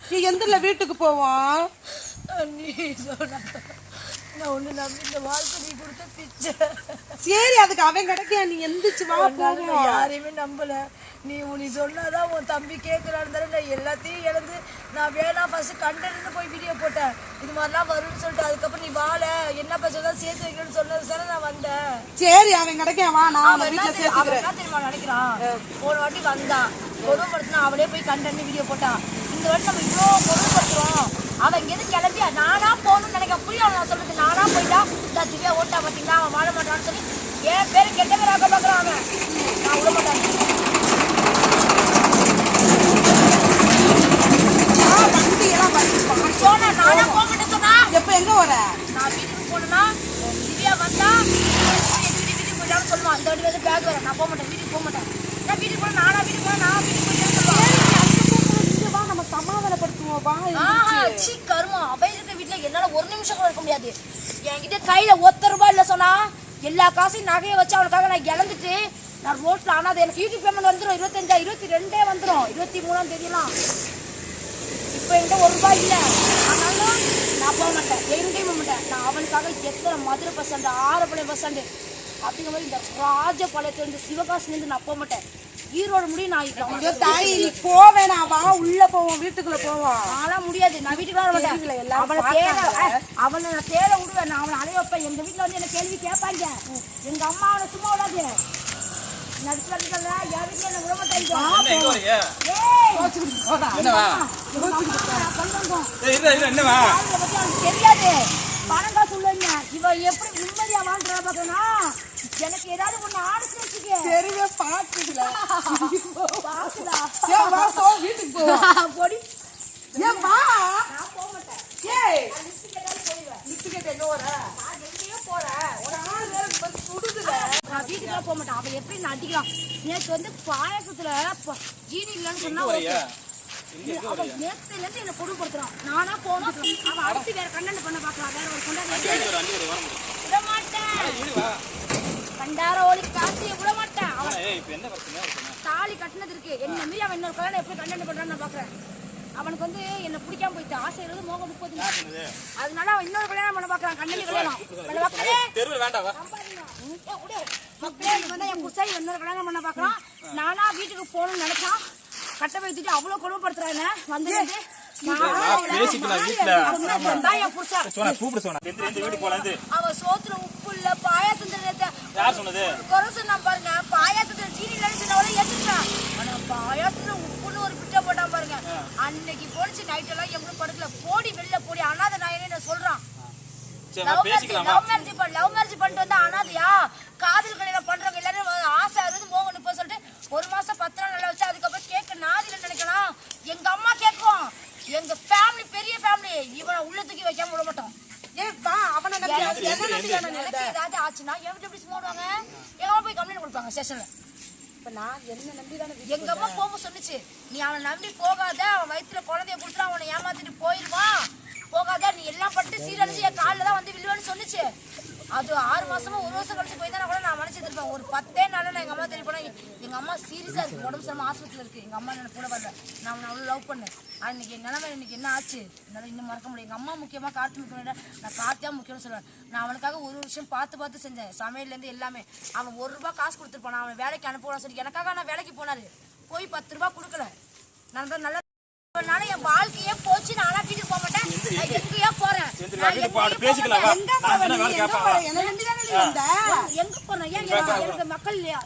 நீ எந்திரில வீட்டுக்கு போவோம் நீ சொன்ன நான் ஒண்ணு நம்பி இந்த வாழ்க்கை நீ கொடுத்த பிச்சை. சரி அதுக்கு அவன் கிடைக்க நீ எந்திரிச்சு வா போவோம் யாரையுமே நம்பல. நீ உன் நீ சொன்னாதான் உன் தம்பி கேட்கறான்னு தானே நான் எல்லாத்தையும் இழந்து நான் வேணாம் ஃபர்ஸ்ட் கண்டன்னு போய் வீடியோ போட்டேன். இது மாதிரிலாம் வரும்னு சொல்லிட்டு அதுக்கப்புறம் நீ வாழ. என்ன பிரச்சனை சேர்த்து வைக்கணும்னு சொன்னது தானே நான் வந்தேன். சரி அவன் கிடைக்க வா நான் அவன் என்ன வீட்டுல தெரியுமா- அவன் சேர்த்துக்கிறேன். என்ன தெரியுமா நினைக்கிறான்? போன வாட்டி வந்தான். கொடுமைப்படுத்தினா அவளே போய் கண்டன்னு வீடியோ போட்டான் இந்த வாட்டி நம்ம இவ்வளோ கொடுமைப்படுத்துறோம் அவன் இங்கேருந்து கிளம்பி நானா போகணும்னு நினைக்க புரியும் நான் சொல்றது? நானா போயிட்டா இந்த திவ்யா ஓட்டா பார்த்தீங்களா அவன் வாழ மாட்டான்னு சொல்லி என் பேரு கெட்ட பேராக பார்க்குறான் அவன். நான் விட மாட்டேன் எப்ப எங்க வர நான் வீட்டுக்கு போனேன்னா திவ்யா வந்தா வீட்டுக்கு வீட்டுக்கு போயிட்டான்னு சொல்லுவான் இந்த வாட்டி வந்து பேக் வரேன் நான் போக மாட்டேன் வீட்டுக்கு போக மாட்டேன். நான் வீட்டுக்கு போனேன் நானா வீட்டுக்கு போனேன் நான் வீட்டுக்கு போயிட்டேன்னு சொல்லுவான் இங்க வா நம்ம சமாதானப்படுத்துவோம் வா ஆஹா, எந்திரிச்சு. சீ, கருமா அவ இருக்கிற வீட்டில் என்னால் ஒரு நிமிஷம் கூட இருக்க முடியாது. என்கிட்ட கையில் ஒத்த ரூபாய் இல்லை சொன்னா எல்லா காசையும் நகையை வச்சு அவனுக்காக நான் இழந்துட்டு நான் ரோட்டில் ஆனா அது எனக்கு யூடியூப் பேமெண்ட் வந்துடும் இருபத்தஞ்சா இருபத்தி ரெண்டே வந்துடும் இருபத்தி மூணாம் தேதியெல்லாம். இப்போ என்கிட்ட ஒரு ரூபாய் இல்லை. ஆனாலும் நான் போக மாட்டேன். எங்கேயும் போக மாட்டேன். நான் அவனுக்காக எத்தனை Madurai bus stand Arappalayam bus stand அப்படிங்கிற மாதிரி இந்த ராஜபாளையத்துலேருந்து சிவகாசிலேருந்து நான் போக மாட்டேன். ஈரோடு முடியும் நான் தாய் நீ போ வேணாம் வா உள்ள போவோம் வீட்டுக்குள்ள போவோம் நான்லாம் முடியாது நான் வீட்டுக்கு வர தெரியல, மாட்டேன் எல்லாரும் அவனை தேட. அவனை நான் தேட விடுவேன் நான் அவனை அலைய வைப்பேன். எங்க வீட்டுல வந்து என்ன கேள்வி கேட்பாங்க. எங்க அம்மா அவனை சும்மா விடாது தெரியாது. பணம் காசு உள்ளவங்க இவ எப்படி நிம்மதியா வாழ்றா பாக்கனா எனக்கு ஏதாவது ஒண்ணு ஆடுச்சு வச்சுக்க தெரியவே பாத்துக்கல பாக்குதா ஏன் வா போ வீட்டுக்கு போவோம் பொடி ஏன் வா நான் போக மாட்டேன் ஏய் நான் லிஸ்ட் கேட்டாலும் போயிடுவேன் நித்துக்கிட்ட எங்க வர நான் எங்கேயோ போறேன் ஒரு ஆள் வேற வந்து சுடுதுல நான் வீட்டுக்குலாம் போக மாட்டேன். அவன் எப்படி நான் அடிக்கிறான் நேற்று வந்து பாயசத்துல ஜீனி இல்லைன்னு சொன்னா அவன் நேத்துல இருந்து என்ன கொடுப்படுத்துறான் நானா போனோம் அவன் அடுத்து வேற கண்ணன் பண்ண பாக்கலாம் வேற ஒரு கொண்டாடி மாட்டேன் கண்டார ஒளி காத்திய விட மாட்டேன் அவன் தாலி கட்டினது இருக்கு. என்ன மீறி அவன் இன்னொரு கல்யாணம் எப்படி கண்டென்ட் பண்றான்னு நான் பாக்குறேன். அவனுக்கு வந்து என்ன பிடிக்காம போயிட்டு ஆசை இருபது மோகம் முப்பது அதனால அவன் இன்னொரு கல்யாணம் பண்ண பாக்குறான் கண்டென்ட் கல்யாணம் பண்ண மக்களே வந்து என் புருஷன் இன்னொரு கல்யாணம் பண்ண பாக்குறான் நானா வீட்டுக்கு போகணும்னு நினைச்சான். கட்ட வைத்துட்டு அவ்வளவு கொடுமைப்படுத்துறாங்க வந்து அவன் சோத்துல உப்பு இல்ல பாயாசம் சொன்னது? குறை சொன்னா பாருங்க. பாயாசத்துல சீனி இல்லைன்னு சொன்னவளை ஏத்துட்டான் ஆனா பாயாசத்துல உப்புன்னு ஒரு பிட்டை போட்டான் பாருங்க. அன்னைக்கு போனிச்சு நைட் எல்லாம் எவ்வளவு படுக்கல. போடி வெளில போடி அனாத நாயனே நான் சொல்றான். மேரேஜ் லவ் மேரேஜ் பண்ணிட்டு வந்தா அனாதையா? கல்யாணம் பண்றவங்க எல்லாரும் வந்து ஆசை அறுது மோகன் இப்போ சொல்லிட்டு ஒரு மாசம் பத்து நாள் நல்லா வச்சு அதுக்கப்புறம் கேட்க நாதில நினைக்கலாம். எங்க அம்மா கேட்கும். எங்க ஃபேமிலி பெரிய ஃபேமிலி இவனை உள்ள தூக்கி வைக்காம விட மாட்டோம்? ஏதாவது ஆச்சுன்னா என் வீட்டு எப்படி போடுவாங்க எங்க அம்மா போய் கம்ப்ளைண்ட் கொடுப்பாங்க ஸ்டேஷன்ல இப்ப நான் என்ன நம்பி தானே எங்க அம்மா போக சொன்னுச்சு. நீ அவனை நம்பி போகாத அவன் வயித்துல குழந்தைய கொடுத்துட்டு அவனை ஏமாத்திட்டு போயிருவான். போகாத நீ எல்லாம் பண்ணிட்டு சீரழிச்சு என் காலில் தான் வந்து விழுவேன்னு சொன்னுச்சு. அது ஆறு மாசமா ஒரு வருஷம் கழிச்சு போய் கூட நான் மன்னிச்சிருப்பேன் ஒரு பத்தே நாளில் நான் எங்க அம்மா தெரிய போனா எங்க அம்மா சீரியஸா இருக்கு உடம்பு சரிமா ஆஸ்பத்திரியில் இருக்கு. எங்க அம்மா என்ன கூட வரல. நான் அவனை அவ்வளோ லவ் பண்ணேன். இன்னைக்கு என் நிலைமை இன்னைக்கு என்ன ஆச்சு? என்னால் இன்னும் மறக்க முடியும் எங்க அம்மா முக்கியமா கார்த்தி முக்கியம் நான் கார்த்தியா முக்கியம்னு சொல்லுவேன். நான் அவனுக்காக ஒரு விஷயம் பார்த்து பார்த்து செஞ்சேன். சமையல்லேருந்து எல்லாமே. அவன் ஒரு ரூபாய் காசு கொடுத்துருப்பான். அவன் வேலைக்கு அனுப்புவான்னு சொல்லி எனக்காக நான் வேலைக்கு போனாரு. போய் பத்து ரூபாய் கொடுக்கல. நான் தான் நல்லா என் வாழ்க்கை போச்சு நானா வீட்டுக்கு போக மாட்டேன் நான் எங்கேயோ போடு, பேசிக்கலாம் வா. எங்க நான் போற என்ன நீ? வேலை எங்க கேட்பேன் போற? வா. என்ன நம்பி தானே நீ வந்த? மாட்டேன். எங்க போறேன் ஏன் எனக்கு மக்கள் இல்லையா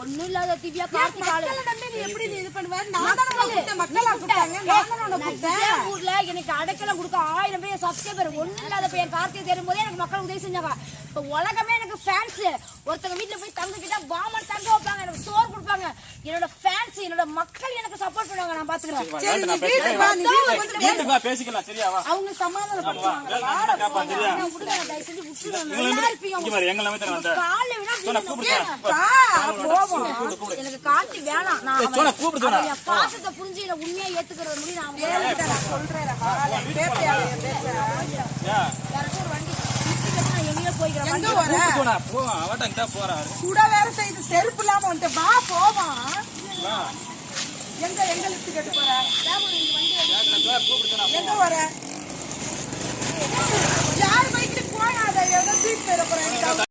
ஒண்ணும் இல்லாத திவ்யா கார்த்திக் ஆளு நம்பி நீ எப்படி நீ இது பண்ணுவ? நான் தானே உன்னை கூப்பிட்டேன். மக்களா கூப்பிட்டாங்க. நான் தானே உன்னை நான் கூப்பிட்டேன். இதே ஊர்ல எனக்கு அடைக்கலம் கொடுக்க ஆயிரம் பேர் சப்ஸ்கிரைபர் ஒண்ணும் இல்லாத பையன் கார்த்திகை தெரியும் போதே எனக்கு மக்கள் உதவி செஞ்சாங்க இப்ப உலகமே எனக்கு ஃபேன்ஸ் ஒருத்தங்க வீட்டுல போய் தங்கிக்கிட்டா பாமன் தங்க வைப்பாங்க எனக்கு சோறு கொடுப்பாங்க. என்னோட ஃபேன்ஸ் என்னோட மக்கள் எனக்கு சப்போர்ட் பண்ணுவாங்க நான் வா அவங்க கூப்பிடு எனக்கு கார்த்தி வேணாம். நான் பாசத்தை புரிஞ்சு என்ன உண்மையா ஏத்துக்கிறது முடியும் நான் சொல்றேன், சுட வேற செய்து செருப்பு இல்லாம வந்துட்டு வா போவா. எங்க எங்க லிப்ட் கேட்டு போற? எங்க வர யார் பைக்கு போனாத? எங்க தூக்கி போற